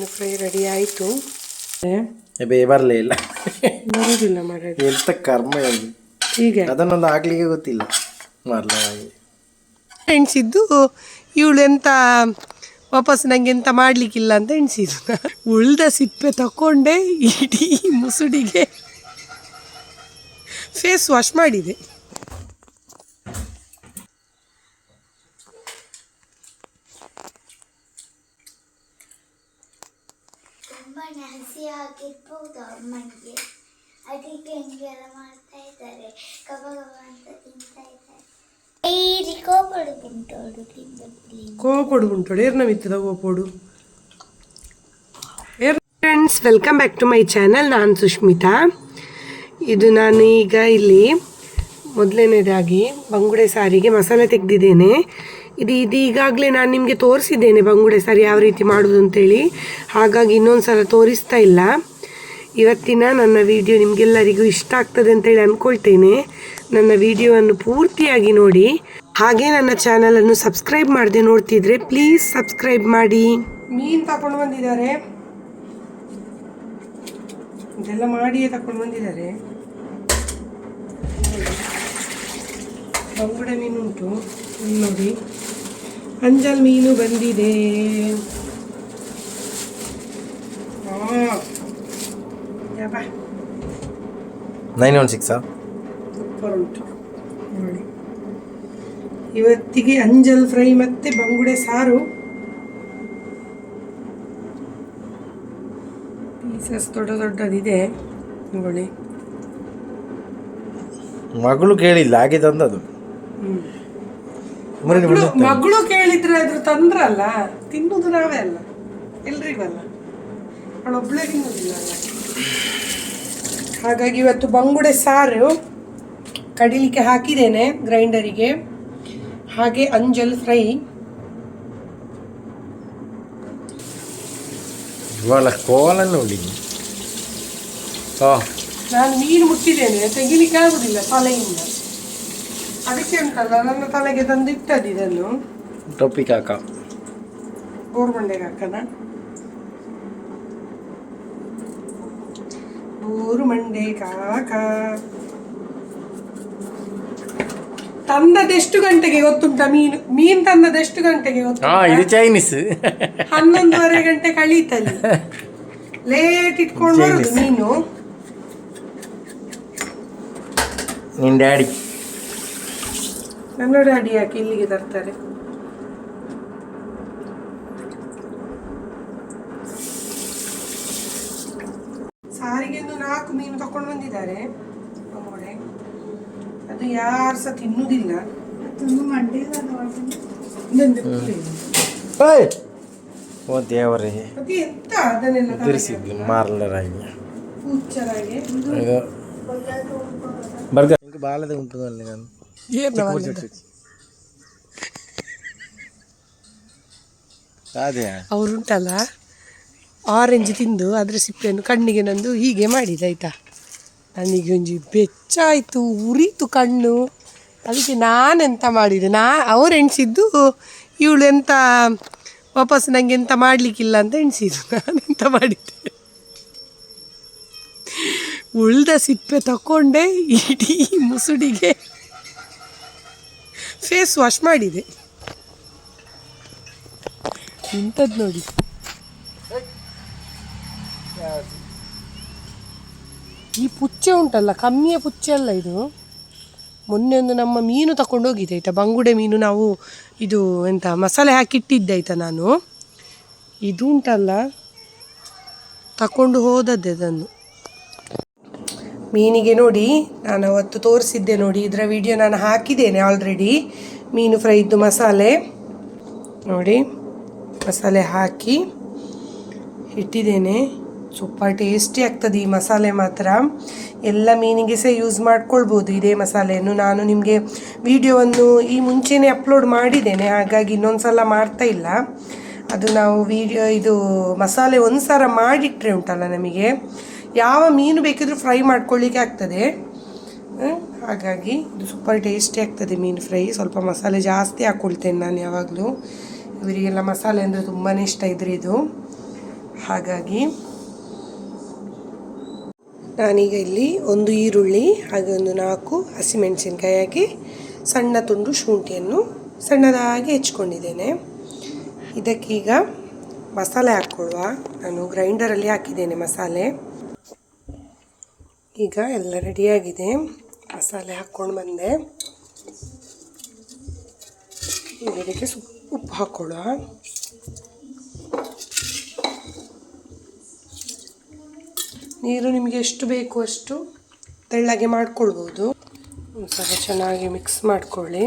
ಮೀನು fry ready ಆಯಿತು. ಬೇ ಬರಲೇ ಇಲ್ಲ. ಬರೋದಿಲ್ಲ ಮಾರಾಯ. ಎಂತ ಕರ್ಮ ಅದು ಹೀಗೆ. ಅದನ್ನೊಂದು ಆಗ್ಲಿಕ್ಕೆ ಗೊತ್ತಿಲ್ಲ. ಮಾಡಲಾಗಿ ಹಾಗೆ ಎಣಿಸಿದ್ದು ಇವಳು ಎಂತ ವಾಪಸ್ ನಂಗೆ ಎಂತ ಮಾಡ್ಲಿಕ್ಕಿಲ್ಲ ಅಂತ ಎಣಿಸಿದ್ದು. ಉಳ್ದ ಸಿಪ್ಪೆ ತಕೊಂಡೆ ಇಡೀ ಮುಸುಡಿಗೆ ಫೇಸ್ ವಾಶ್ ಮಾಡಿದೆ. ತುಂಬಾ ಹಸಿ ಆಗಿರ್ಬೋದು ಅಮ್ಮನಿಗೆ. ಅದಕ್ಕೆ ಹಿಂಗೆಲ್ಲ ಮಾಡ್ತಾ ಇದ್ದಾರೆ. ಕಬ ಕಬ ಅಂತ ತಿಂತಾ ಇದ್ದಾರೆ. Friends welcome back to my channel ನಾನು ಸುಷ್ಮಿತಾ. ಇದು ನಾನು ಈಗ ಇಲ್ಲಿ ಮೊದಲನೇದಾಗಿ ಬಂಗುಡೆ ಸಾರಿಗೆ ಮಸಾಲೆ ತೆಗೆದಿದ್ದೇನೆ. ಇದು ಇದು ಈಗಾಗಲೇ ನಾನು ನಿಮಗೆ ತೋರಿಸಿದ್ದೇನೆ ಬಂಗುಡೆ ಸರಿ ಯಾವ ರೀತಿ ಮಾಡೋದು ಅಂತೇಳಿ. ಹಾಗಾಗಿ ಇನ್ನೊಂದು ಸಲ ತೋರಿಸ್ತಾ ಇಲ್ಲ. ಇವತ್ತಿನ ನನ್ನ ವಿಡಿಯೋ ನಿಮಗೆಲ್ಲರಿಗೂ ಇಷ್ಟ ಆಗ್ತದೆ ಅಂತೇಳಿ ಅಂದ್ಕೊಳ್ತೇನೆ ನನ್ನ ವಿಡಿಯೋವನ್ನು ಪೂರ್ತಿಯಾಗಿ ನೋಡಿ. ಹಾಗೆ ನನ್ನ ಚಾನಲನ್ನು ಸಬ್ಸ್ಕ್ರೈಬ್ ಮಾಡದೆ ನೋಡ್ತಿದ್ರೆ ಪ್ಲೀಸ್ ಸಬ್ಸ್ಕ್ರೈಬ್ ಮಾಡಿ. ಮೀನು ತಗೊಂಡು ಬಂದಿದ್ದಾರೆ. ಇದೆಲ್ಲ ಮಾಡಿಯೇ ತಗೊಂಡು ಬಂದಿದ್ದಾರೆ. ಬಂಗುಡೆ ಮೀನು ಉಂಟು ನೋಡಿ. ಅಂಜಲ್ ಮೀನು ಬಂದಿದೆ. Nine one ಸಿಕ್ಸಾ? ಸೂಪರ್ ಉಂಟು. ನೋಡಿ. ಇವತ್ತಿಗೆ ಅಂಜಲ್ ಫ್ರೈ ಮತ್ತೆ ಬಂಗುಡೆ ಸಾರು. ಪೀಸಸ್ ದೊಡ್ಡ ದೊಡ್ಡದಿದೆ. ನೋಡಿ. ಮಗಳು ಕೇಳಿಲ್ಲ ಹಾಗೆ ತಂದದು ಮುರಿದು ಮಗಳು ಮಗಳು ಕೇಳಿದ್ರೆ ಅದ್ರ ತಂದ್ರಲ್ಲ ತಿನ್ನುದು ನಾವೇ ಅಲ್ಲ. ಎಲ್ರಿಗಲ್ಲ ಅವಳೊಬ್ಳೆ ತಿನ್ನೋದಿಲ್ಲ ಅಲ್ಲ. ಹಾಗಾಗಿ ಇವತ್ತು ಬಂಗುಡೆ ಸಾರು ಕಡಿಲಿಕ್ಕೆ ಹಾಕಿದ್ದೇನೆ ಗ್ರೈಂಡರಿಗೆ. ಹಾಗೆ ಅಂಜಲ್ ಫ್ರೈ. ಇವಳ ಕೋಲನ್ನು ನೋಡಿ. ನಾನು ನೀರು ಮುಟ್ಟಿದ್ದೇನೆ. ತೆಗಿಲಿಕ್ಕೆ ಆಗುದಿಲ್ಲ ತಲೆಯಿಂದ. ಅದಕ್ಕೆ ಉಂಟಲ್ಲ ನನ್ನ ತಲೆಗೆ ತಂದು ಇಟ್ಟದ್ದು ಇದನ್ನು. ಟೊಪ್ಪಿ ಕಾಕ ಬೋರ್ಬಂಡೆಗೆ ಹಾಕದ ಬೋರು ಮಂಡೆ ಕಾಕ. ತಂದದೆಷ್ಟು ಗಂಟೆಗೆ ಗೊತ್ತುಂಟ ಮೀನು? ಮೀನ್ ತಂದದೆಷ್ಟು ಗಂಟೆಗೆ ಹಾ ಇದು ಚೈನೀಸ್. ಹನ್ನೊಂದುವರೆ ಗಂಟೆ ಕಳೀತಲ್ಲಿ. ಲೇಟ್ ಇಟ್ಕೊಂಡು ಬರುದು ಮೀನು. ನಿನ್ ಡ್ಯಾಡಿ. ನನ್ನ ಅಡಿ ಯಾಕೆ ಇಲ್ಲಿಗೆ ತರ್ತಾರೆ ಸಾರಿಗೆ ಒಂದು ನಾಲ್ಕು ಮೀನು ತಕೊಂಡು ಬಂದಿದ್ದಾರೆ. ಅದು ಯಾರು ಸಹ ತಿನ್ನುವುದಿಲ್ಲ ಓ ದೇವರೇ. ತಿರ್ಸಿದ್ವಿ ಮಾರ್ಲರಾಗಿ ಬಾಳದ ಉಂಟು ಅಲ್ಲಿ ನಾನು. ಅದೇ ಅವರುಂಟಲ್ಲ ಆರೆಂಜ್ ತಿಂದು ಅದರ ಸಿಪ್ಪೆಯನ್ನು ಕಣ್ಣಿಗೆ ನಂದು ಹೀಗೆ ಮಾಡಿದೆ ಆಯ್ತಾ? ನನಗೆ ಒಂಜಿ ಬೆಚ್ಚಾಯಿತು ಉರಿತು ಕಣ್ಣು. ಅದಕ್ಕೆ ನಾನೆಂತ ಮಾಡಿದೆ? ನಾ ಅವ್ರು ಎಣಿಸಿದ್ದು ಇವಳು ಎಂತ ವಾಪಸ್ ನನಗೆ ಎಂತ ಮಾಡಲಿಕ್ಕಿಲ್ಲ ಅಂತ ಎಣಿಸಿದ್ದು. ನಾನೆಂತ ಮಾಡಿದ್ದೆ ಉಳ್ದ ಸಿಪ್ಪೆ ತಕೊಂಡೆ ಇಡೀ ಮುಸುಡಿಗೆ. ಫೇಸ್ ವಾಶ್ ಮಾಡಿದೆ. ಇಂಥದ್ದು ನೋಡಿ. ಈ ಪುಚ್ಚೆ ಉಂಟಲ್ಲ, ಕಮ್ಮಿಯ ಪುಚ್ಚೆ ಅಲ್ಲ ಇದು? ಮೊನ್ನೆ ಒಂದು ನಮ್ಮ ಮೀನು ತಕೊಂಡು ಹೋಗಿದೆ ಆಯ್ತಾ? ಬಂಗುಡೆ ಮೀನು ನಾವು ಇದು ಎಂತ, ಮಸಾಲೆ ಹಾಕಿಟ್ಟಿದ್ದೆ ಆಯ್ತಾ ನಾನು? ಇದು ಉಂಟಲ್ಲ, ತಕೊಂಡು ಹೋದದ್ದೆ ಅದನ್ನು. ಮೀನಿಗೆ ನೋಡಿ ನಾನು ಅವತ್ತು ತೋರಿಸಿದ್ದೆ ನೋಡಿ, ಇದರ ವಿಡಿಯೋ ನಾನು ಹಾಕಿದ್ದೇನೆ ಆಲ್ರೆಡಿ ಮೀನು ಫ್ರೈದ್ದು ಮಸಾಲೆ. ನೋಡಿ, ಮಸಾಲೆ ಹಾಕಿ ಇಟ್ಟಿದ್ದೇನೆ. ಸೂಪರ್ ಟೇಸ್ಟಿ ಆಗ್ತದೆ ಈ ಮಸಾಲೆ ಮಾತ್ರ. ಎಲ್ಲ ಮೀನಿಗೆ ಸಹ ಯೂಸ್ ಮಾಡ್ಕೊಳ್ಬೋದು ಇದೇ ಮಸಾಲೆಯನ್ನು. ನಾನು ನಿಮಗೆ ವಿಡಿಯೋವನ್ನು ಈ ಮುಂಚೆನೇ ಅಪ್ಲೋಡ್ ಮಾಡಿದ್ದೇನೆ, ಹಾಗಾಗಿ ಇನ್ನೊಂದು ಸಲ ಮಾಡ್ತಾ ಇಲ್ಲ. ಅದು ನಾವು ವಿಡಿಯೋ ಇದು ಮಸಾಲೆ ಒಂದು ಸಾರ ಮಾಡಿಟ್ಟರೆ ಉಂಟಲ್ಲ ನಮಗೆ. ಯಾವ ಮೀನು ಬೇಕಿದ್ರೂ ಫ್ರೈ ಮಾಡ್ಕೊಳ್ಳಿಕ್ಕೆ ಆಗ್ತದೆ. ಹಾಗಾಗಿ ಇದು ಸೂಪರ್ ಟೇಸ್ಟಿ ಆಗ್ತದೆ ಮೀನು ಫ್ರೈ. ಸ್ವಲ್ಪ ಮಸಾಲೆ ಜಾಸ್ತಿ ಹಾಕ್ಕೊಳ್ತೇನೆ ನಾನು ಯಾವಾಗಲೂ. ಇವರಿಗೆಲ್ಲ ಮಸಾಲೆ ಅಂದರೆ ತುಂಬಾ ಇಷ್ಟ ಇದ್ರಿದು ಹಾಗಾಗಿ ನಾನೀಗ ಇಲ್ಲಿ ಒಂದು ಈರುಳ್ಳಿ ಹಾಗೆ ಒಂದು ನಾಲ್ಕು ಹಸಿಮೆಣಸಿನ್ಕಾಯಿ ಹಾಕಿ ಸಣ್ಣ ತುಂಡು ಶುಂಠಿಯನ್ನು ಸಣ್ಣದಾಗಿ ಹೆಚ್ಕೊಂಡಿದ್ದೇನೆ. ಇದಕ್ಕೀಗ ಮಸಾಲೆ ಹಾಕ್ಕೊಳ್ಳುವ. ನಾನು ಗ್ರೈಂಡರಲ್ಲಿ ಹಾಕಿದ್ದೇನೆ ಮಸಾಲೆ. ಈಗ ಎಲ್ಲ ರೆಡಿಯಾಗಿದೆ ಮಸಾಲೆ ಹಾಕ್ಕೊಂಡು ಬಂದೆ. ಇದಕ್ಕೆ ಸು, ಉಪ್ಪು ಹಾಕ್ಕೊಳ್ಳುವ. ನೀರು ನಿಮಗೆ ಎಷ್ಟು ಬೇಕು ಅಷ್ಟು ತೆಳ್ಳಗೆ ಮಾಡ್ಕೊಳ್ಬೋದು. ಸ್ವಲ್ಪ ಚೆನ್ನಾಗಿ ಮಿಕ್ಸ್ ಮಾಡ್ಕೊಳ್ಳಿ.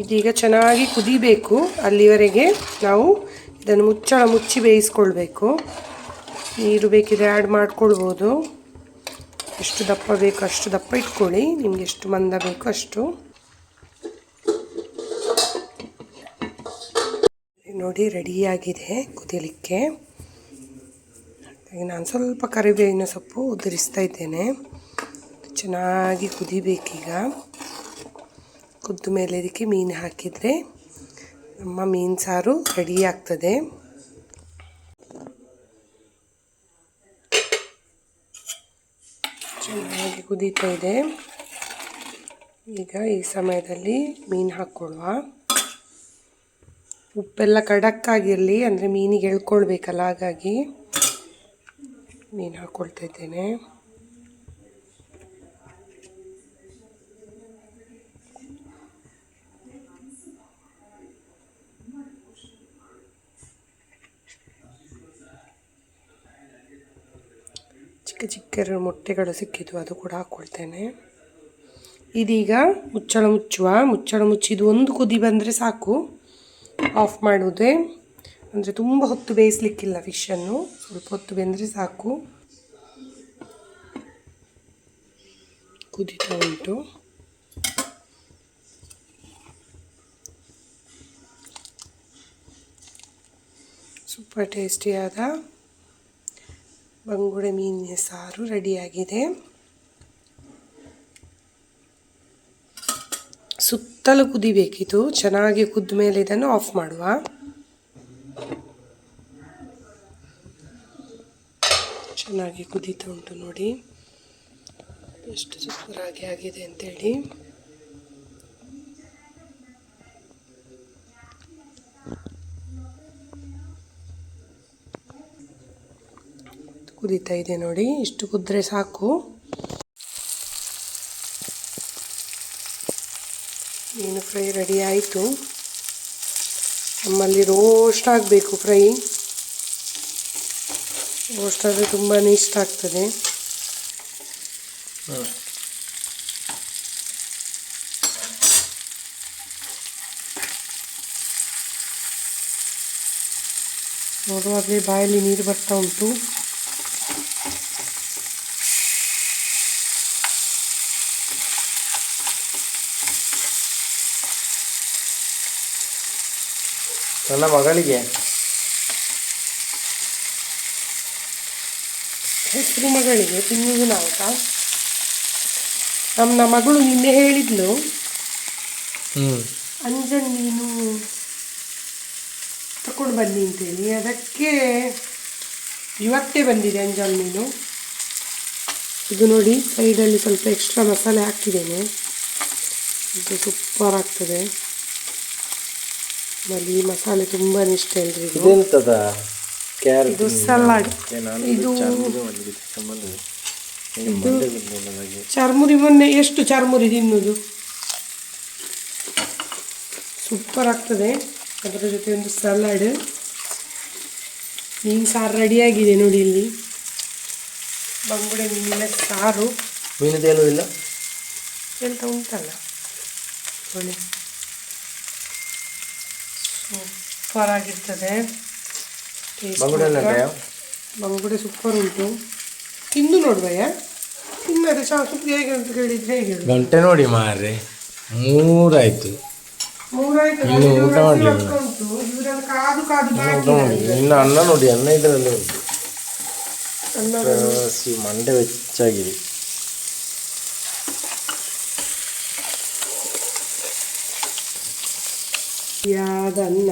ಇದೀಗ ಚೆನ್ನಾಗಿ ಕುದಿಬೇಕು. ಅಲ್ಲಿವರೆಗೆ ನಾವು ಇದನ್ನು ಮುಚ್ಚಳ ಮುಚ್ಚಿ ಬೇಯಿಸ್ಕೊಳ್ಬೇಕು. ನೀರು ಬೇಕಿದ್ರೆ ಆ್ಯಡ್ ಮಾಡ್ಕೊಳ್ಬೋದು. ಎಷ್ಟು ದಪ್ಪ ಬೇಕು ಅಷ್ಟು ದಪ್ಪ ಇಟ್ಕೊಳ್ಳಿ. ನಿಮ್ಗೆ ಎಷ್ಟು ಮಂದ ಬೇಕು ಅಷ್ಟು. ನೋಡಿ ರೆಡಿಯಾಗಿದೆ ಕುದಿಯಲಿಕ್ಕೆ ಹಾಗಾಗಿ ನಾನು ಸ್ವಲ್ಪ ಕರಿಬೇವಿನ ಸೊಪ್ಪು ಉದುರಿಸ್ತಾ ಇದ್ದೇನೆ. ಚೆನ್ನಾಗಿ ಕುದಿಬೇಕೀಗ. ಕುದ್ದ ಮೇಲೆ ಇದಕ್ಕೆ ಮೀನು ಹಾಕಿದರೆ ನಮ್ಮ ಮೀನು ಸಾರು ರೆಡಿ ಆಗ್ತದೆ. ಚೆನ್ನಾಗಿ ಕುದೀತಾ ಇದೆ. ಈಗ ಈ ಸಮಯದಲ್ಲಿ ಮೀನು ಹಾಕ್ಕೊಳ್ಳುವ. ಉಪ್ಪೆಲ್ಲ ಕಡಕ್ಕಾಗಿರಲಿ, ಅಂದರೆ ಮೀನಿಗೆ ಎಳ್ಕೊಳ್ಬೇಕಲ್ಲ, ಹಾಗಾಗಿ ಮೀನು ಹಾಕ್ಕೊಳ್ತಾ ಇದ್ದೇನೆ. ಚಿಕ್ಕ ಚಿಕ್ಕ ಮೊಟ್ಟೆಗಳು ಸಿಕ್ಕಿತು ಅದು ಕೂಡ ಹಾಕ್ಕೊಳ್ತೇನೆ. ಇದೀಗ ಮುಚ್ಚಳ ಮುಚ್ಚುವ, ಮುಚ್ಚಳ ಮುಚ್ಚಿದು ಒಂದು ಕುದಿ ಬಂದರೆ ಸಾಕು. ಆಫ್ ಮಾಡುವುದೇ ಅಂದರೆ ತುಂಬ ಹೊತ್ತು ಬೇಯಿಸ್ಲಿಕ್ಕಿಲ್ಲ ಫಿಶನ್ನು ಸ್ವಲ್ಪ ಹೊತ್ತು ಬೆಂದರೆ ಸಾಕು. ಕುದೀತಾ ಉಂಟು. ಸೂಪರ್ ಟೇಸ್ಟಿಯಾದ ಬಂಗುಡೆ ಮೀನಿನ ಸಾರು ರೆಡಿಯಾಗಿದೆ. ಸುತ್ತಲೂ ಕುದಿಬೇಕಿತ್ತು. ಚೆನ್ನಾಗಿ ಕುದ್ದ ಮೇಲೆ ಇದನ್ನು ಆಫ್ ಮಾಡುವ. ಚೆನ್ನಾಗಿ ಕುದೀತಾ ಉಂಟು ನೋಡಿ. ಎಷ್ಟು ಸೂಪರಾಗಿ ಆಗಿದೆ ಅಂತೇಳಿ. ಕುದೀತಾ ಇದೆ ನೋಡಿ. ಇಷ್ಟು ಕುದ್ರೆ ಸಾಕು. ಮೀನು ಫ್ರೈ ರೆಡಿ ಆಯಿತು. ನಮ್ಮಲ್ಲಿ ರೋಸ್ಟ್ ಆಗಬೇಕು ಫ್ರೈ. ರೋಸ್ಟ್ ಆದರೆ ತುಂಬಾ ಇಷ್ಟ ಆಗ್ತದೆ. ನೋಡುವಾಗಲೇ ಬಾಯಲ್ಲಿ ನೀರು ಬರ್ತಾ ಉಂಟು. ನನ್ನ ಮಗಳಿಗೆ. ಹೆಸರು ಮಗಳಿಗೆ ತಿನ್ನುವುದು ನಾವು ನಮ್ಮ ಮಗಳು ನಿನ್ನೆ ಹೇಳಿದ್ಲು. ಅಂಜನ್ ನೀನು ತಕೊಂಡು ಬನ್ನಿ ಅಂತೇಳಿ. ಅದಕ್ಕೆ ಇವತ್ತೇ ಬಂದಿದೆ ಅಂಜನ್ ನೀನು. ಇದು ನೋಡಿ ಸೈಡಲ್ಲಿ ಸ್ವಲ್ಪ ಎಕ್ಸ್ಟ್ರಾ ಮಸಾಲೆ ಹಾಕಿದ್ದೇನೆ. ಇದು ಸೂಪರ್ ಆಗ್ತದೆ. ಆಮೇಲೆ ಈ ಮಸಾಲೆ ತುಂಬಾ ಇಷ್ಟ ಎಲ್ರಿಗೂ ಇದೆಂತದ? ಕ್ಯಾರೆಟ್ ಇದು ಸಲಾಡ್. ನಾನು ಇದು ಚರ್ಮುರಿ ಮೊನ್ನೆ ಎಷ್ಟು ಚರ್ಮುರಿ ತಿನ್ನುವುದು ಸೂಪರ್ ಆಗ್ತದೆ. ಅದರ ಜೊತೆ ಒಂದು ಸಲಾಡ್. ಮೀನು ಸಾರು ರೆಡಿಯಾಗಿದೆ ನೋಡಿ ಇಲ್ಲಿ. ಬಂಗುಡೆ ಮೀನಿನ ಸಾರು. ಮೀನದೇನೂ ಇಲ್ಲ? ಎಂತ ಉಂಟಲ್ಲ. ನೋಡಿ ಸೂಪರ್ ಆಗಿರ್ತದೆ. ಬಂಗುಡೆ ಸೂಪರ್ ಉಂಟು. ತಿಂದು ನೋಡುವಯ್ಯ ತಿನ್ನದೆ ಚಾ ಹೇಗೆ ಅಂತ ಕೇಳಿದ್ರೆ ಹೇಗೆ ಗಂಟೆ ನೋಡಿ ಮಾರ್ರೆ. ಮೂರಾಯ್ತು. ಮೂರಾಯ್ತು. ಇನ್ನು ಊಟ ಮಾಡ್ಲಿಲ್ಲ. ಕಾದು ಕಾದು ಇನ್ನು ಅನ್ನ ನೋಡಿ. ಅನ್ನ ಇದರಲ್ಲೇ ಉಂಟು. ಸಿ ಮಂಡೆ ಹೆಚ್ಚಾಗಿದೆ ಯಾದ ಅನ್ನ?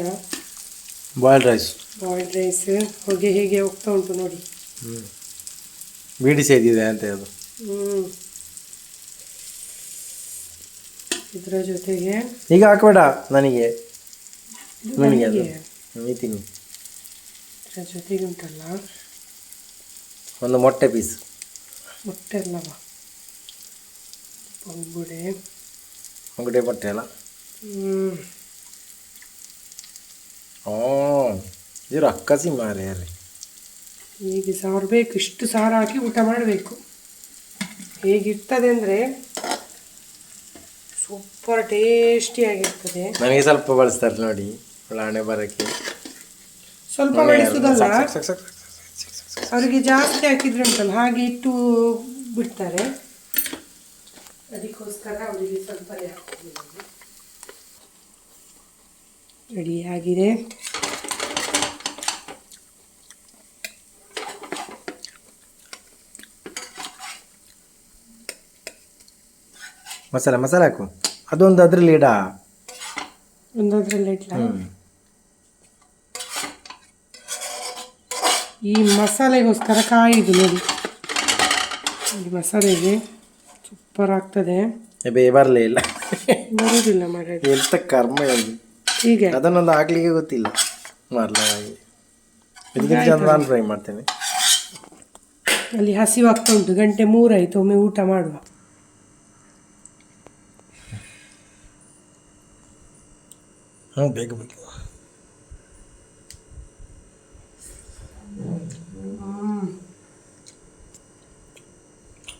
ಬಾಯ್ಲ್ಡ್ ರೈಸ್ ಬಾಯ್ಲ್ಡ್ ರೈಸ್ ಹೊಗೆ ಹೀಗೆ ಹೋಗ್ತಾ ಉಂಟು ನೋಡಿ. ಬೀಡಿ ಸೇದಿದೆ ಅಂತ ಅದು ಹ್ಞೂ ಇದರ ಜೊತೆಗೆ ಈಗ ಹಾಕಬೇಡ ನನಗೆ. ನನಗೆ ಅದು. ತಿನ್ನಿ. ಇದರ ಜೊತೆಗೆ ಉಂಟಲ್ಲ. ಒಂದು ಮೊಟ್ಟೆ ಪೀಸ್ ಮೊಟ್ಟೆ ಅಲ್ಲವ? ಪಂಗುಡೆ. ಅಂಗಡಿ ಮೊಟ್ಟೆ ಅಲ್ಲ? ಹ್ಞೂ ಓ ಇದು ಅಕ್ಕಸಿ ಮಾರೆ ರೀ ಹೀಗೆ ಸಾರು ಬೇಕು ಇಷ್ಟು ಸಾರು ಹಾಕಿ ಊಟ ಮಾಡಬೇಕು. ಹೇಗಿರ್ತದೆ ಅಂದರೆ ಸೂಪರ್ ಟೇಸ್ಟಿಯಾಗಿರ್ತದೆ ನನಗೆ ಸ್ವಲ್ಪ ಬಳಸ್ತಾರೆ ನೋಡಿ ಹಣೆ ಬರೋಕ್ಕೆ. ಸ್ವಲ್ಪ ಬಳಸೋದಲ್ಲ. ಅವರಿಗೆ ಜಾಸ್ತಿ ಹಾಕಿದ್ರೆ ಉಂಟಲ್ಲ ಹಾಗೆ ಇಟ್ಟು ಬಿಡ್ತಾರೆ. ಅದಕ್ಕೋಸ್ಕರ ಅವರಿಗೆ ಸ್ವಲ್ಪ ರೆಡಿ ಆಗಿದೆ ಮಸಾಲ ಮಸಾಲೆ ಹಾಕು. ಅದೊಂದು ಅದ್ರಲ್ಲಿ ಇಡ? ಒಂದೊಂದ್ರಲ್ಲಿ ಇಟ್ಲ ಈ ಮಸಾಲೆಗೋಸ್ಕರ ಕಾಯಿದು ನೋಡಿ. ಈ ಮಸಾಲೆಗೆ ಸೂಪರ್ ಆಗ್ತದೆ. ಬೇ ಬರಲೇ ಇಲ್ಲ. ಬರೋದಿಲ್ಲ ಮರ ಎಂತ ಕರ್ಮ ಇದು. ಹೀಗೆ. ಅದನ್ನೊಂದು ಹಾಕ್ಲಿಕ್ಕೆ ಗೊತ್ತಿಲ್ಲ. ಮಾಡಲ ಇದಕ್ಕಿಂತ ಚಂದ ನಾನು ಫ್ರೈ ಮಾಡ್ತೇನೆ. ಅಲ್ಲಿ ಹಸಿವಾಗ್ತಾ ಉಂಟು. ಗಂಟೆ ಮೂರಾಯ್ತು. ಒಮ್ಮೆ ಊಟ ಮಾಡುವ.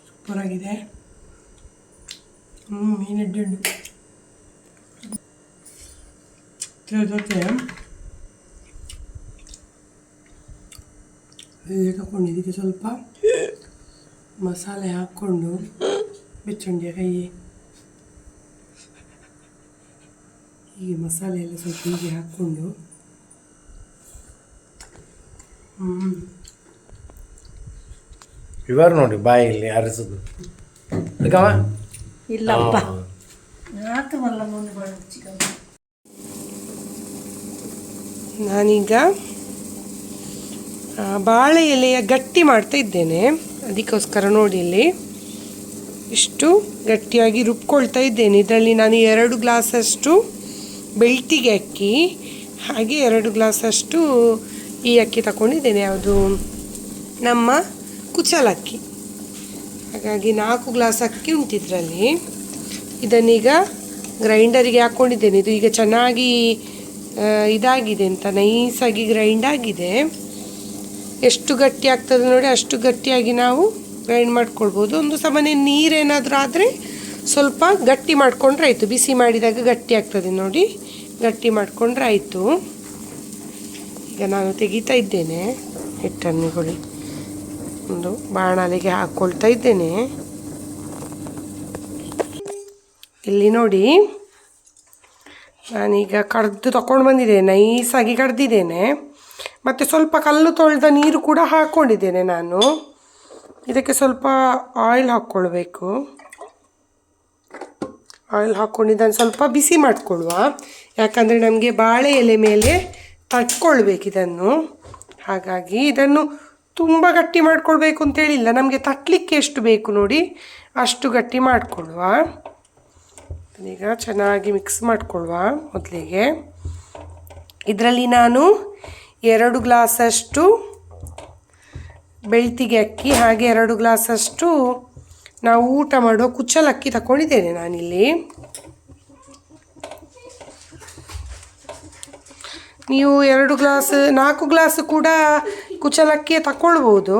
ಸೂಪರ್ ಆಗಿದೆ ಹ್ಞೂ ಮೀನಡ್ಡಿ ಉಂಟು. ಇದ್ರ ಜೊತೆ ತಗೊಂಡು ಇದಕ್ಕೆ ಸ್ವಲ್ಪ? ಮಸಾಲೆ ಹಾಕ್ಕೊಂಡು ಬೆಚ್ಚುಂಡಿಯ ಕೈ ಹೀಗೆ ಮಸಾಲೆ ಎಲ್ಲ ಸ್ವಲ್ಪ ಹೀಗೆ ಹಾಕ್ಕೊಂಡು. ಇವರು ನೋಡಿ ಬಾಯಲ್ಲಿ ಅರಸೋದು. ಅದಕ್ಕವ ನಾನೀಗ ಬಾಳೆ ಎಲೆಯ ಗಟ್ಟಿ ಮಾಡ್ತಾ ಇದ್ದೇನೆ. ಅದಕ್ಕೋಸ್ಕರ ನೋಡಿ ಇಲ್ಲಿ. ಇಷ್ಟು ಗಟ್ಟಿಯಾಗಿ ರುಬ್ಕೊಳ್ತಾ ಇದ್ದೇನೆ. ಇದರಲ್ಲಿ ನಾನು ಎರಡು ಗ್ಲಾಸಷ್ಟು ಬೆಳ್ತಿಗೆ ಅಕ್ಕಿ, ಹಾಗೆ ಎರಡು ಗ್ಲಾಸಷ್ಟು ಈ ಅಕ್ಕಿ ತಗೊಂಡಿದ್ದೇನೆ ಯಾವುದು? ನಮ್ಮ ಕುಚಲಕ್ಕಿ ಹಾಗಾಗಿ ನಾಲ್ಕು ಗ್ಲಾಸ್ ಅಕ್ಕಿ ಉಂಟು ಇದರಲ್ಲಿ. ಇದನ್ನೀಗ ಗ್ರೈಂಡರಿಗೆ ಹಾಕ್ಕೊಂಡಿದ್ದೇನೆ ಇದು ಈಗ ಚೆನ್ನಾಗಿ ಇದಾಗಿದೆ ಅಂತ, ನೈಸಾಗಿ ಗ್ರೈಂಡ್ ಆಗಿದೆ. ಎಷ್ಟು ಗಟ್ಟಿ ಆಗ್ತದೆ ನೋಡಿ, ಅಷ್ಟು ಗಟ್ಟಿಯಾಗಿ ನಾವು ಗ್ರೈಂಡ್ ಮಾಡ್ಕೊಳ್ಬೋದು. ಒಂದು ಸಾಮಾನ್ಯ ನೀರೇನಾದರೂ ಆದರೆ ಸ್ವಲ್ಪ ಗಟ್ಟಿ ಮಾಡಿಕೊಂಡ್ರೆ ಆಯಿತು. ಬಿಸಿ ಮಾಡಿದಾಗ ಗಟ್ಟಿ ಆಗ್ತದೆ ನೋಡಿ, ಗಟ್ಟಿ ಮಾಡಿಕೊಂಡ್ರೆ ಆಯಿತು. ಈಗ ನಾನು ತೆಗಿತಾ ಇದ್ದೇನೆ ಹಿಟ್ಟನ್ನುಗಳು ಒಂದು ಬಾಣಲೆಗೆ ಹಾಕ್ಕೊಳ್ತಾ ಇದ್ದೇನೆ. ಇಲ್ಲಿ ನೋಡಿ ನಾನೀಗ ಕಡ್ದು ತಗೊಂಡು ಬಂದಿದ್ದೇನೆ, ನೈಸಾಗಿ ಕಡ್ದಿದ್ದೇನೆ. ಮತ್ತು ಸ್ವಲ್ಪ ಕಲ್ಲು ತೊಳೆದ ನೀರು ಕೂಡ ಹಾಕ್ಕೊಂಡಿದ್ದೇನೆ ನಾನು. ಇದಕ್ಕೆ ಸ್ವಲ್ಪ ಆಯಿಲ್ ಹಾಕ್ಕೊಳ್ಬೇಕು. ಆಯಿಲ್ ಹಾಕ್ಕೊಂಡು ಇದನ್ನು ಸ್ವಲ್ಪ ಬಿಸಿ ಮಾಡಿಕೊಳ್ಳುವ. ಯಾಕಂದರೆ ನಮಗೆ ಬಾಳೆ ಎಲೆ ಮೇಲೆ ತಟ್ಕೊಳ್ಬೇಕು ಇದನ್ನು. ಹಾಗಾಗಿ ಇದನ್ನು ತುಂಬ ಗಟ್ಟಿ ಮಾಡ್ಕೊಳ್ಬೇಕು ಅಂತೇಳಿಲ್ಲ ನಮಗೆ ತಟ್ಟಲಿಕ್ಕೆ ಎಷ್ಟು ಬೇಕು ನೋಡಿ, ಅಷ್ಟು ಗಟ್ಟಿ ಮಾಡಿಕೊಳ್ಳುವ. ಈಗ ಚೆನ್ನಾಗಿ ಮಿಕ್ಸ್ ಮಾಡಿಕೊಳ್ಳುವ ಮೊದಲಿಗೆ. ಇದರಲ್ಲಿ ನಾನು ಎರಡು ಗ್ಲಾಸಷ್ಟು ಬೆಳ್ತಿಗೆ ಅಕ್ಕಿ, ಹಾಗೆ ಎರಡು ಗ್ಲಾಸಷ್ಟು ನಾವು ಊಟ ಮಾಡುವ ಕುಚ್ಚಲಕ್ಕಿ ತಗೊಂಡಿದ್ದೇನೆ ನಾನಿಲ್ಲಿ. ನೀವು ಎರಡು ಗ್ಲಾಸ್, ನಾಲ್ಕು ಗ್ಲಾಸ್ ಕೂಡ ಕುಚ್ಚಲಕ್ಕಿ ತಗೊಳ್ಬೋದು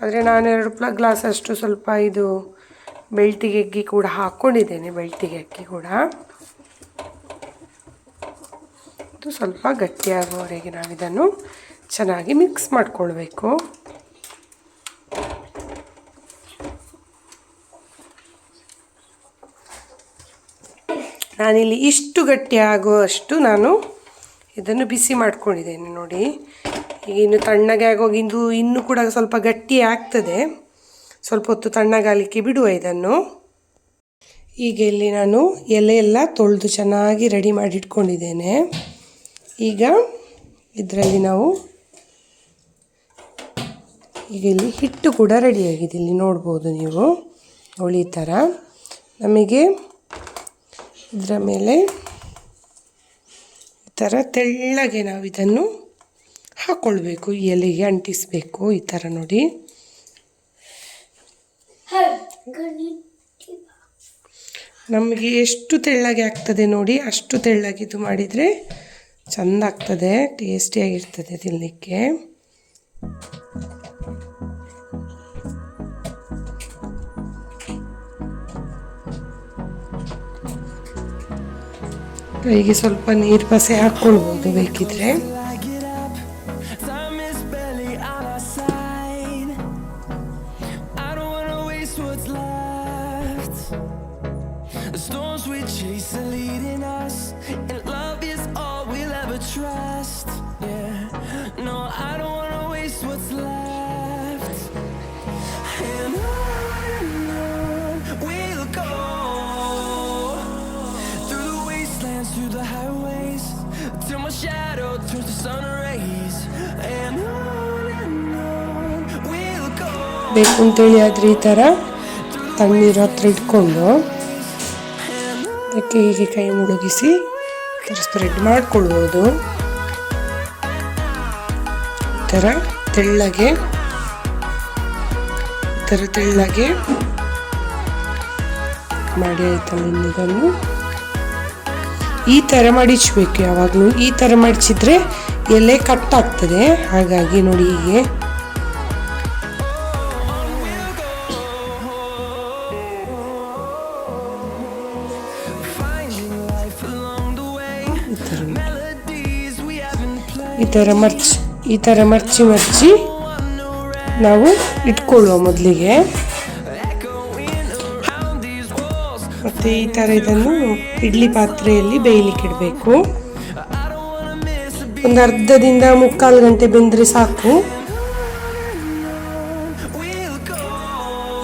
ಆದರೆ ನಾನು ಎರಡು ಪ್ಲ, ಗ್ಲಾಸಷ್ಟು ಸ್ವಲ್ಪ ಇದು ಬೆಳ್ತಿಗೆ ಅಕ್ಕಿ ಕೂಡ ಹಾಕ್ಕೊಂಡಿದ್ದೇನೆ ಬೆಳ್ತಿಗೆ ಅಕ್ಕಿ ಕೂಡ. ಇದು ಸ್ವಲ್ಪ ಗಟ್ಟಿಯಾಗುವವರೆಗೆ ನಾವಿದನ್ನು ಚೆನ್ನಾಗಿ ಮಿಕ್ಸ್ ಮಾಡಿಕೊಳ್ಬೇಕು. ನಾನಿಲ್ಲಿ ಇಷ್ಟು ಗಟ್ಟಿ ಆಗುವಷ್ಟು ನಾನು ಇದನ್ನು ಬಿಸಿ ಮಾಡ್ಕೊಂಡಿದ್ದೇನೆ ನೋಡಿ. ಈಗ ಇನ್ನು ತಣ್ಣಗೆ ಆಗೋಗಿಂದು ಇನ್ನೂ ಕೂಡ ಸ್ವಲ್ಪ ಗಟ್ಟಿ ಆಗ್ತದೆ. ಸ್ವಲ್ಪ ಹೊತ್ತು ತಣ್ಣಗಾಗಲಿಕ್ಕೆ ಬಿಡುವ ಇದನ್ನು. ಈಗ ಇಲ್ಲಿ ನಾನು ಎಲೆ ಎಲ್ಲ ತೊಳೆದು ಚೆನ್ನಾಗಿ ರೆಡಿ ಮಾಡಿ ಇಟ್ಕೊಂಡಿದ್ದೇನೆ ಈಗ ಇದರಲ್ಲಿ ನಾವು ಈಗ ಇಲ್ಲಿ ಹಿಟ್ಟು ಕೂಡ ರೆಡಿಯಾಗಿದೆ. ಇಲ್ಲಿ ನೋಡ್ಬೋದು ನೀವು ಹೋಳಿ ಥರ ನಮಗೆ ಇದರ ಮೇಲೆ ಈ ಥರ ತೆಳ್ಳಗೆ ನಾವು ಇದನ್ನು ಹಾಕ್ಕೊಳ್ಬೇಕು ಎಲೆಗೆ ಅಂಟಿಸಬೇಕು, ಈ ಥರ ನೋಡಿ. ನಮಗೆ ಎಷ್ಟು ತೆಳ್ಳಗೆ ಆಗ್ತದೆ ನೋಡಿ, ಅಷ್ಟು ತೆಳ್ಳಗೆ ಇದು ಮಾಡಿದರೆ ಚೆಂದ ಆಗ್ತದೆ ಟೇಸ್ಟಿಯಾಗಿರ್ತದೆ ತಿನ್ನಲಿಕ್ಕೆ ಕೈಗೆ ಸ್ವಲ್ಪ ನೀರು ಪಸೆ ಹಾಕ್ಕೊಳ್ಬೋದು ಬೇಕಿದ್ರೆ. ಬೇಕು ಅಂತೇಳಿ ಆದರೆ ಈ ಥರ ತಣ್ಣೀರು ಹತ್ರ ಇಟ್ಕೊಂಡು ಅದಕ್ಕೆ ಹೀಗೆ ಕೈ ಮುಳುಗಿಸಿ ಸ್ಪ್ರೆಡ್ ಮಾಡಿಕೊಳ್ಬೋದು. ಈ ಥರ ತೆಳ್ಳಗೆ, ಈ ಥರ ತೆಳ್ಳಗೆ ಮಾಡಿ ಆಯ್ತಲ್ಲ ಈ ಥರ ಮಡಿಚಬೇಕು ಯಾವಾಗಲೂ. ಈ ಥರ ಮಡಿಚಿದ್ರೆ ಎಲೆ ಆಗ್ತದೆ. ಹಾಗಾಗಿ ನೋಡಿ ಹೀಗೆ ಥರ ಮರ್ಚಿ, ಈ ಥರ ಮರ್ಚಿ ಮರ್ಚಿ ನಾವು ಇಟ್ಕೊಳ್ಳುವ ಮೊದಲಿಗೆ. ಮತ್ತು ಈ ಥರ ಇದನ್ನು ಇಡ್ಲಿ ಪಾತ್ರೆಯಲ್ಲಿ ಬೇಯಲಿಕ್ಕೆ ಇಡಬೇಕು. ಒಂದು ಅರ್ಧದಿಂದ ಮುಕ್ಕಾಲು ಗಂಟೆ ಬೆಂದರೆ ಸಾಕು.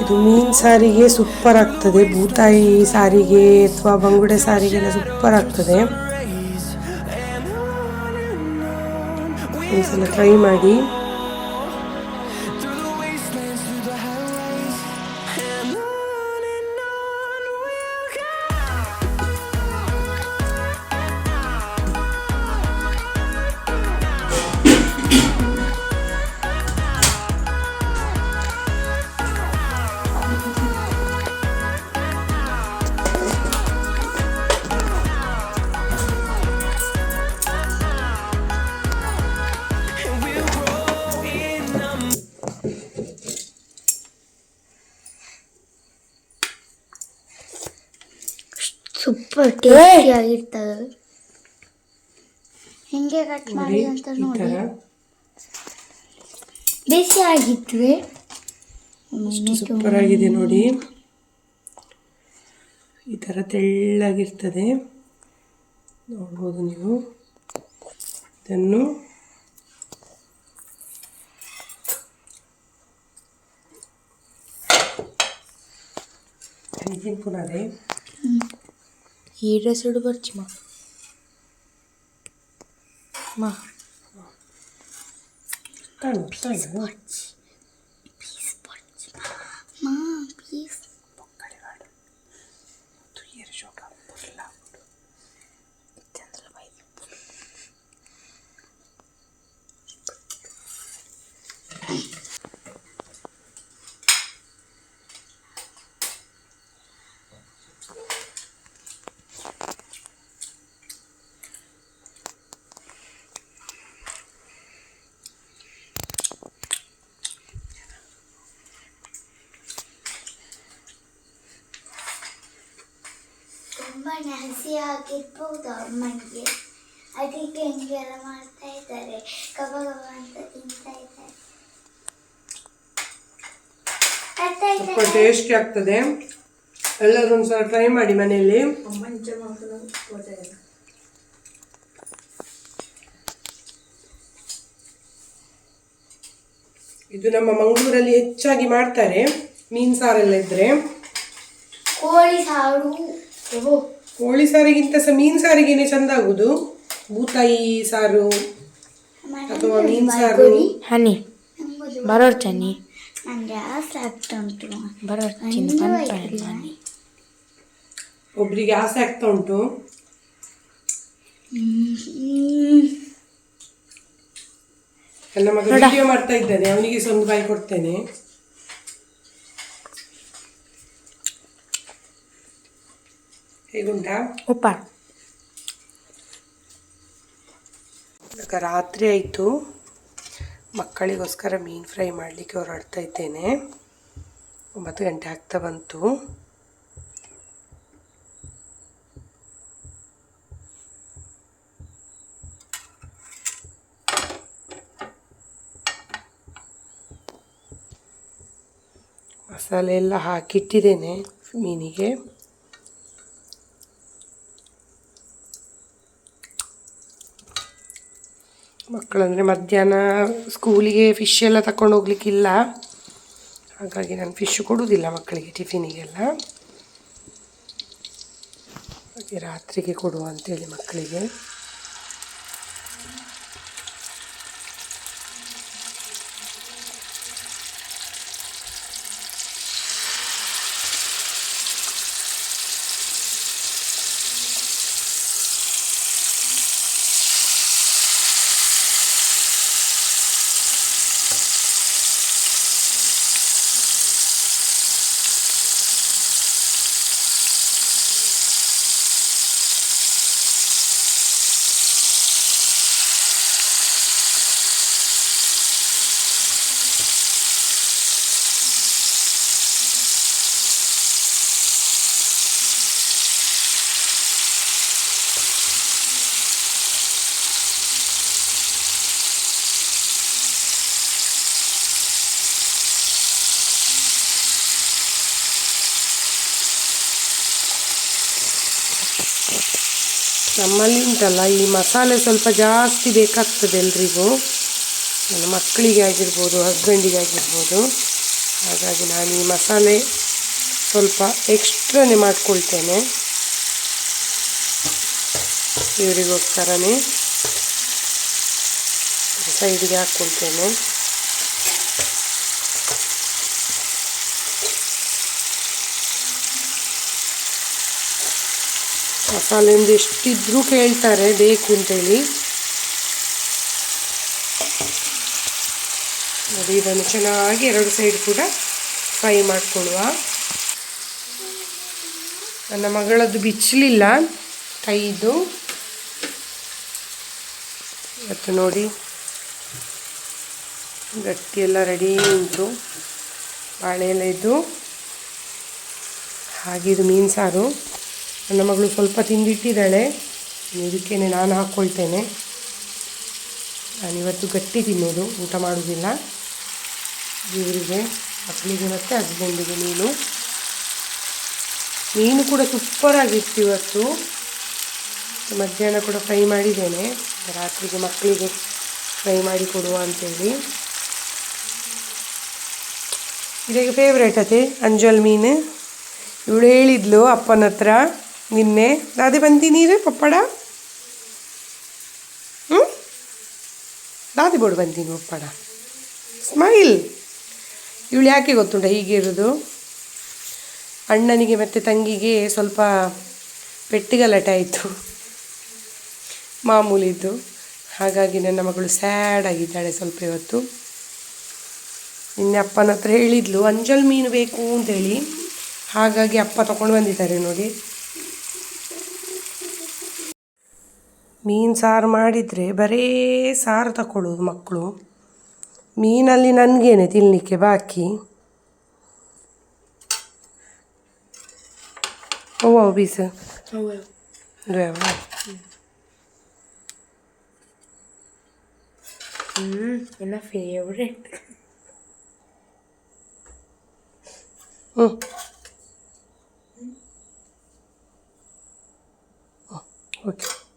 ಇದು ಮೀನು ಸಾರಿಗೆ ಸೂಪರ್ ಆಗ್ತದೆ. ಬೂತಾಯಿ ಸಾರಿಗೆ ಅಥವಾ ಬಂಗುಡೆ ಸಾರಿಗೆಲ್ಲ ಸೂಪರ್ ಆಗ್ತದೆ. On. ಒಂದ್ಸಲ ಟ್ರೈ ಮಾಡಿ ಸೂಪರ್ ಟೇಸ್ಟಿ ಆಗಿರ್ತದೆ ಹೆಂಗೆ ಕಟ್ ಮಾಡಿ ಅಂತ ನೋಡಿ. ಬೇಸಿ ಬಿಸಿ ಸೂಪರ್ ಆಗಿದೆ ನೋಡಿ. ಈ ಥರ ತೆಳ್ಳಗಿರ್ತದೆ. ನೋಡ್ಬೋದು ನೀವು. ಇದನ್ನು ತಿನ್ಪುನದೆ ಈ ಡ್ರೆಸ್ ಇಡು ಬರ್ಚಿ ಮಾ. ಮಾ ತಣ್ಣು ತಣ್ಣು. ಮಾ ಪ್ಲೀಸ್ ತುಂಬಾ ಹಸಿ ಆಗಿರ್ಬೋದು ಅಮ್ಮನಿಗೆ ಅದಕ್ಕೆ ಹಿಂಗೆಲ್ಲ ಮಾಡ್ತಾ ಇದ್ದಾರೆ. ಕಬ ಕಬ ಅಂತ ತಿಂತಾ ಇದ್ದಾರೆ. ಸ್ವಲ್ಪ ಟೇಸ್ಟಿ ಆಗ್ತದೆ. ಎಲ್ಲರೂ ಒಂದ್ಸಲ ಟ್ರೈ ಮಾಡಿ ಮನೆಯಲ್ಲಿ. ಇದು ನಮ್ಮ ಮಂಗಳೂರಲ್ಲಿ ಹೆಚ್ಚಾಗಿ ಮಾಡ್ತಾರೆ. ಮೀನು ಸಾರೆಲ್ಲ ಇದ್ರೆ. ಕೋಳಿ ಕೋಳಿ ಸಾರು ಕೋಳಿ ಸಾರಿಗಿಂತ ಸಹ ಮೀನು ಸಾರಿಗೇನೆ ಚಂದ ಆಗುದು. ಬೂತಾಯಿ ಸಾರು ಅಥವಾ ಮೀನು ಸಾರು. ಹನಿ ಬರೋ ಬರೋರ್ ಚನ್ನಿ ನಂಗೆ ಆಸೆ ಆಗ್ತಾ ಉಂಟು. ಬರೋರ್ ನಂದು ಒಬ್ರಿಗೆ ಆಸೆ ಆಗ್ತಾ ಉಂಟು. ಹ್ಮ್. ನನ್ನ ಮಗ ವಿಡಿಯೋ ಮಾಡ್ತಾ ಇದ್ದಾನೆ. ಅವನಿಗೆ ಸಹ ಒಂದು ಬಾಯಿ ಕೊಡ್ತೇನೆ. ಹೇಗುಂಟಾ? ಉಪ್ಪ ಈಗ ರಾತ್ರಿ ಆಯಿತು. ಮಕ್ಕಳಿಗೋಸ್ಕರ ಮೀನು ಫ್ರೈ ಮಾಡಲಿಕ್ಕೆ ಹೊರಡ್ತಾ ಇದ್ದೇನೆ. ಒಂಬತ್ತು ಗಂಟೆ ಆಗ್ತಾ ಬಂತು. ಮಸಾಲೆ ಎಲ್ಲ ಹಾಕಿಟ್ಟಿದ್ದೇನೆ ಮೀನಿಗೆ. ಮಕ್ಕಳಂದರೆ ಮಧ್ಯಾಹ್ನ ಸ್ಕೂಲಿಗೆ ಫಿಶ್ ಎಲ್ಲ ತಕೊಂಡು ಹೋಗ್ಲಿಕ್ಕಿಲ್ಲ. ಹಾಗಾಗಿ ನಾನು ಫಿಶ್ ಕೊಡುವುದಿಲ್ಲ ಮಕ್ಕಳಿಗೆ ಟಿಫಿನಿಗೆಲ್ಲ. ಹಾಗೆ ರಾತ್ರಿಗೆ ಕೊಡುವ ಅಂತೇಳಿ ಮಕ್ಕಳಿಗೆ. ನಮ್ಮಲ್ಲಿ ಉಂಟಲ್ಲ, ಈ ಮಸಾಲೆ ಸ್ವಲ್ಪ ಜಾಸ್ತಿ ಬೇಕಾಗ್ತದೆ ಎಲ್ರಿಗೂ. ನನ್ನ ಮಕ್ಕಳಿಗೆ ಆಗಿರ್ಬೋದು ಹಸ್ಬೆಂಡಿಗೆ ಆಗಿರ್ಬೋದು. ಹಾಗಾಗಿ ನಾನು ಈ ಮಸಾಲೆ ಸ್ವಲ್ಪ ಎಕ್ಸ್ಟ್ರಾನೇ ಮಾಡ್ಕೊಳ್ತೇನೆ. ಇವರಿಗೋಸ್ಕರನೇ. ಸೈಡಿಗೆ ಹಾಕ್ಕೊಳ್ತೇನೆ. ಮಸಾಲೆ ಒಂದು ಎಷ್ಟಿದ್ರೂ ಕೇಳ್ತಾರೆ, ಬೇಕು ಅಂತೇಳಿ. ನೋಡಿ, ಇದನ್ನು ಚೆನ್ನಾಗಿ ಎರಡು ಸೈಡ್ ಕೂಡ ಫ್ರೈ ಮಾಡಿಕೊಳ್ಳುವ. ನನ್ನ ಮಗಳದ್ದು ಬಿಚ್ಚಲಿಲ್ಲ, ಕೈದು. ಇವತ್ತು ನೋಡಿ, ಗಟ್ಟಿ ಎಲ್ಲ ರೆಡಿ ಉಂಟು. ಬಾಳೆ ಎಲೆ ಇದ್ದು ಹಾಗಿದ್ದು ಮೀನು ಸಾರು. ನನ್ನ ಮಗಳು ಸ್ವಲ್ಪ ತಿಂದಿಟ್ಟಿದ್ದಾಳೆ. ಇದಕ್ಕೇನೆ ನಾನು ಹಾಕ್ಕೊಳ್ತೇನೆ ನಾನಿವತ್ತು ಗಟ್ಟಿ ತಿನ್ನೋದು ಊಟ ಮಾಡೋದಿಲ್ಲ ಇವರಿಗೆ ಮಕ್ಕಳಿಗೆ ಮತ್ತು ಹಸ್ಬೆಂಡಿಗೆ ಮೀನು ಮೀನು ಕೂಡ ಸೂಪರಾಗಿತ್ತು ಇವತ್ತು. ಮಧ್ಯಾಹ್ನ ಕೂಡ ಫ್ರೈ ಮಾಡಿದ್ದೇನೆ. ರಾತ್ರಿಗೆ ಮಕ್ಕಳಿಗೆ ಫ್ರೈ ಮಾಡಿ ಕೊಡುವ ಅಂತೇಳಿ. ಇದಕ್ಕೆ ಫೇವ್ರೇಟ್ ಅದೇ ಅಂಜಲ್ ಮೀನು. ಇವಳು ಹೇಳಿದ್ಲು ಅಪ್ಪನ ಹತ್ರ. ನಿನ್ನೆ ದಾದಿ ಬಂತಿ ನೀರು ಪಪ್ಪಡ? ಹ್ಞೂ ದಾದಿ ಬೋಡು ಬಂದೀನಿ ಪಪ್ಪಡ. ಸ್ಮೈಲ್. ಇವಳು ಯಾಕೆ ಗೊತ್ತುಂಟ ಹೀಗೆ ಇರೋದು? ಅಣ್ಣನಿಗೆ ಮತ್ತು ತಂಗಿಗೆ ಸ್ವಲ್ಪ ಪೆಟ್ಟಿಗಲಟ ಆಯಿತು. ಮಾಮೂಲಿದ್ದು. ಹಾಗಾಗಿ ನನ್ನ ಮಗಳು ಸ್ಯಾಡ್ ಆಗಿದ್ದಾಳೆ ಸ್ವಲ್ಪ ಇವತ್ತು. ನಿನ್ನೆ ಅಪ್ಪನ ಹತ್ರ ಹೇಳಿದ್ಲು, ಅಂಜಲ್ ಮೀನು ಬೇಕು ಅಂತೇಳಿ ಹಾಗಾಗಿ ಅಪ್ಪ ತೊಗೊಂಡು ಬಂದಿದ್ದಾರೆ ನೋಡಿ. ಮೀನು ಸಾರು ಮಾಡಿದರೆ ಬರೇ ಸಾರು ತಗೊಳ್ಳೋದು ಮಕ್ಕಳು. ಮೀನಲ್ಲಿ ನನಗೇನೆ ತಿನ್ನಲಿಕ್ಕೆ ಬಾಕಿ. ಓ ಬೀಸ? ಫೇವ್ರೆಟ್ ಹ್ಞೂ ಓಕೆ.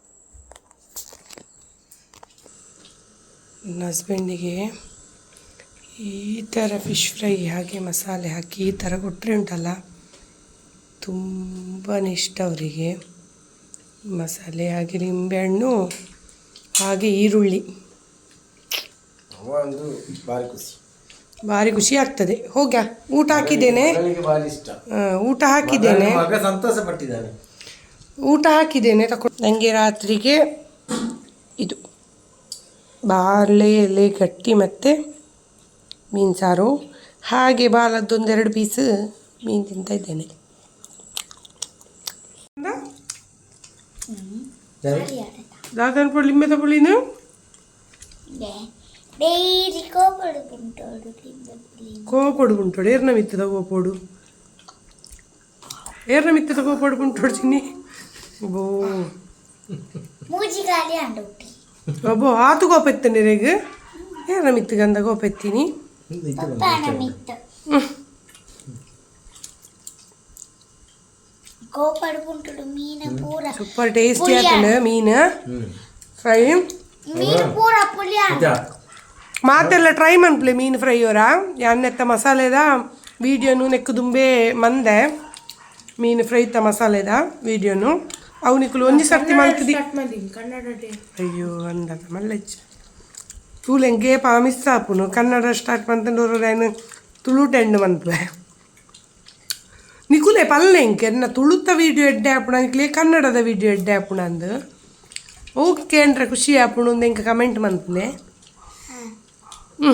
ನನ್ನ ಹಸ್ಬೆಂಡಿಗೆ ಈ ಥರ ಫಿಶ್ ಫ್ರೈ ಹಾಗೆ ಮಸಾಲೆ ಹಾಕಿ ಈ ಥರ ಕೊಟ್ಟರೆ ಉಂಟಲ್ಲ. ತುಂಬಾ ಇಷ್ಟ ಅವರಿಗೆ. ಮಸಾಲೆ ಹಾಗೆ ನಿಂಬೆಹಣ್ಣು ಹಾಗೆ ಈರುಳ್ಳಿ. ಭಾರಿ ಖುಷಿ. ಭಾರಿ ಖುಷಿ ಆಗ್ತದೆ. ಹೋಗ್ಯ ಊಟ ಹಾಕಿದ್ದೇನೆ. ಊಟ ಹಾಕಿದ್ದೇನೆ. ಸಂತೋಷ ಪಟ್ಟಿದ್ದಾನೆ ಊಟ ಹಾಕಿದ್ದೇನೆ ತಕೊಂಡು ನನಗೆ ರಾತ್ರಿಗೆ ಬಾಳೆ ಎಲೆ ಗಟ್ಟಿ ಮತ್ತು ಮೀನು ಸಾರು. ಹಾಗೆ ಬಾಲದ್ದೊಂದೆರಡು ಪೀಸ್ ಮೀನು ತಿಂತ ಇದ್ದೇನೆ? ದಾದನ ಪೊಡಿ ಲಿಂಬೆ ತಗೊಳ್ಳಿನು ಡೈಲಿ ಕೋಪಡು ಉಂಟೋಡು ಲಿಂಬೆ ಕೋಪೊಡು ಗುಂಟೋಡು, ಏರ್ನ ಮಿತ್ತದ ಕೋಪೊಡು ಏರ್ನ ಮಿತ್ತದ ಕೋಪೊಡು ಗುಂಟೋಡು ಚಿನ್ನಿ. ಬೋ ಮೂಜಿ ಗಾಲಿ ಅಂಡುಟ್ಟಿ ಅಬ್ಬೋ ಆತು ಕೋಪ ಎತ್ತನೆ ರೇಗ ಏರ್ನ ಮಿತ್ತಗಂದ ಕೋಪ ಎತ್ತೀನಿ ಪಪ್ಪಾನ ಮಿತ್ತು ಕೋಪಡು ಉಂಟುಡು ಮೀನು ಪೂರ ಸೂಪರ್ ಟೇಸ್ಟಿ ಆಗ್ತದೆ ಮೀನು ಫ್ರೈ ಮೀನು ಪೂರ ಪುಲಿ ಇದಾ? ಮಾತೆಲ್ಲ ಟ್ರೈ ಮನ್ಪ್ಲೆ ಮೀನು ಫ್ರೈ ಅವರ ಎಣ್ಣೆತ್ತ ಮಸಾಲೆದ ವೀಡಿಯೋನು ನೆಕ್ಕು ದುಂಬೆ ಮಂದೆ ಮೀನು ಫ್ರೈತ ಮಸಾಲೆದ ವೀಡಿಯೋನು ಅವನಿಕ್ಕಲು ಒಂಜಿ ಸರ್ತಿ ಮಲ್ತದಿ ಅಯ್ಯೋ ಅಂದದ ಮಲ್ಲಜ್ಜ. ತೂಲೆಂಗೆ ಪಾ ಮಿಸ್ ಆಪುನು ಕನ್ನಡ ಸ್ಟಾರ್ಟ್ ಮಂತಂಡೋರು ಏನು ತುಳು ಟೆಂಡ್ ಮನ್ಪ್ಲೆ ನಿಕುಲೆ ಪಲ್ಲೆ ಇಂಕೆ ಎನ್ನ ತುಳುತ್ತ ವೀಡಿಯೋ ಎಡ್ಡೆ ಆಪುಣ ನಿಕ್ಲೆ ಕನ್ನಡದ ವೀಡಿಯೋ ಎಡ್ಡೆ ಆಪುಣ ಅಂದು. ಓಕೆ ಅಂದ್ರೆ ಖುಷಿ ಆಪುಣ ಇಂಕ ಕಮೆಂಟ್ ಮನ್ಪುನೆ ಹ್ಞೂ